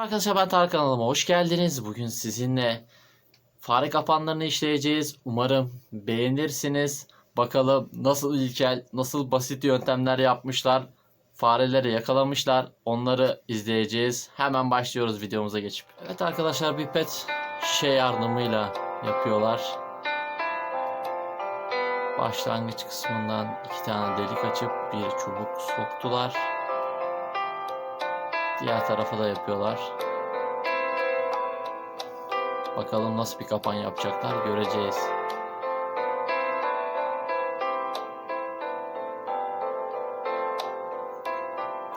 Merhaba arkadaşlar ben Tarık kanalıma hoş geldiniz. Bugün sizinle fare kapanlarını işleyeceğiz. Umarım beğenirsiniz. Bakalım nasıl ilkel, nasıl basit yöntemler yapmışlar. Fareleri yakalamışlar. Onları izleyeceğiz. Hemen başlıyoruz videomuza geçip. Evet arkadaşlar bir pet şişe yardımıyla yapıyorlar. Başlangıç kısmından iki tane delik açıp bir çubuk soktular. Diğer tarafa da yapıyorlar. Bakalım nasıl bir kapan yapacaklar göreceğiz.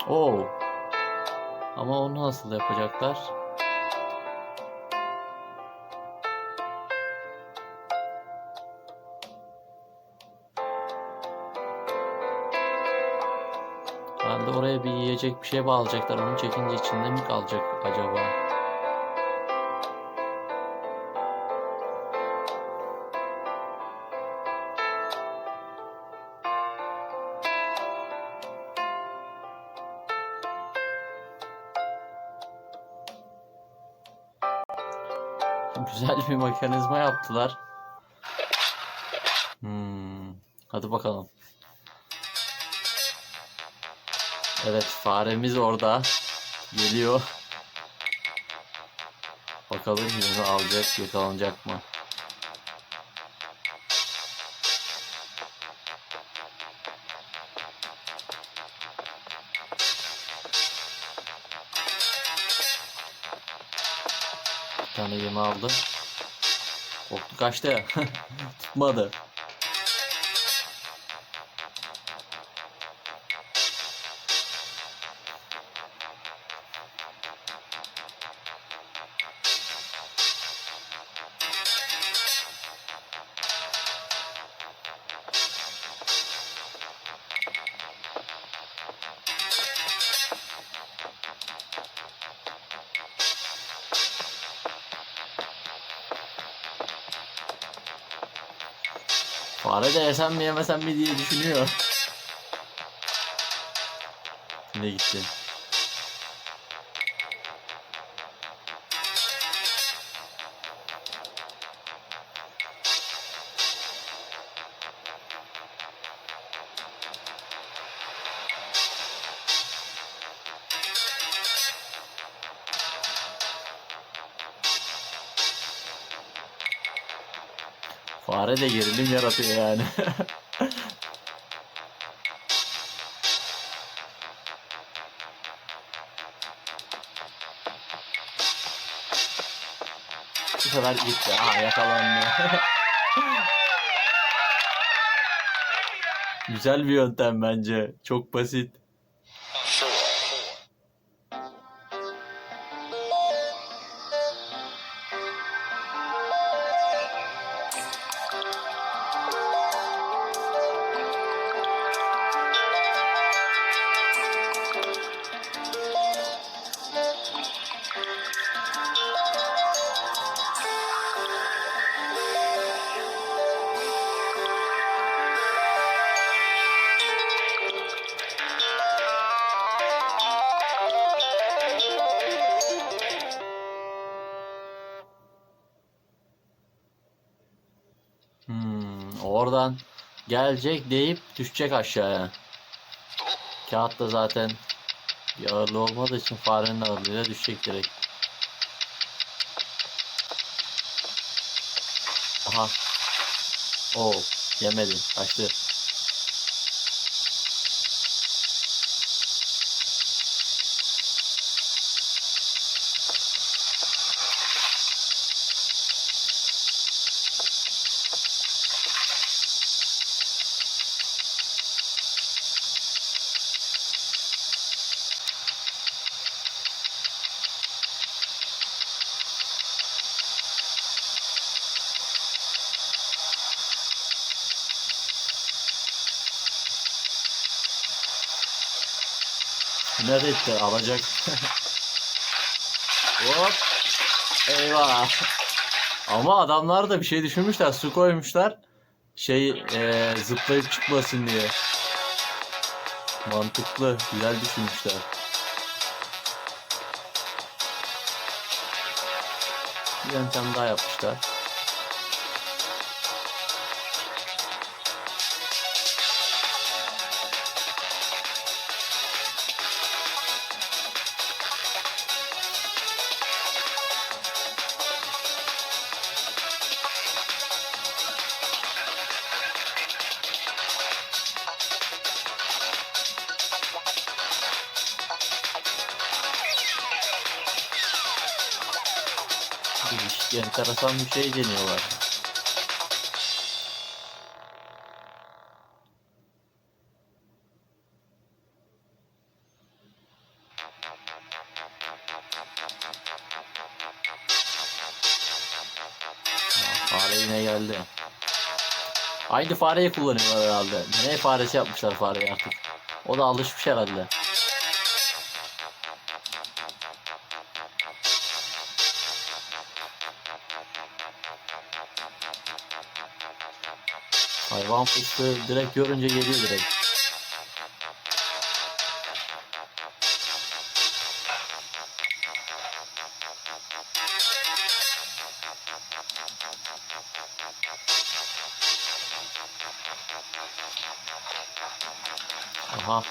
Oo. Ama onu nasıl yapacaklar? Ben de oraya bir yiyecek bir şey bağlayacaklar. Onu çekince içinde mi kalacak acaba? Güzel bir mekanizma yaptılar. Hmm. Hadi bakalım. Evet faremiz orada. Geliyor. Bakalım yine alacak yakalanacak mı? Bir tane yemi aldı. Korktu kaçtı. Tutmadı. Fare de yesem mi yemesem mi diye düşünüyor. Ne gitti? Fare de gerilim yaratıyor yani. Bu sefer gitti. Aa yakalandı. Güzel bir yöntem bence. Çok basit. Oradan gelecek deyip düşecek aşağıya. Kağıt da zaten bir ağırlığı olmadığı için farenin ağırlığıyla düşecek direkt. Aha. Oo, yemedi. Kaçtı. Neredeyse alacak. Hop. Eyvah. Ama adamlar da bir şey düşünmüşler. Su koymuşlar. Şey eee, zıplayıp çıkmasın diye. Mantıklı. Güzel düşünmüşler. Bir yöntem daha yapmışlar. Değişik, enteresan bir şey deniyorlar. Fare yine geldi. Aynı fareyi kullanıyorlar herhalde. Ne faresi yapmışlar fareye artık. O da alışmış herhalde. Hayvan fıstığı direkt görünce geliyor direkt. Aha.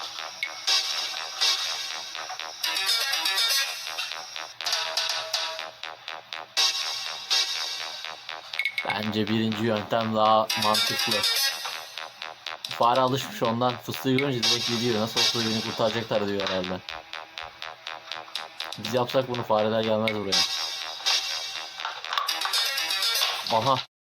Bence birinci yöntem daha mantıklı. Fare alışmış ondan fıstığı görünce direkt gidiyor. Nasıl olsa beni kurtaracaklar diyor herhalde. Biz yapsak bunu fareler gelmez buraya. Aha.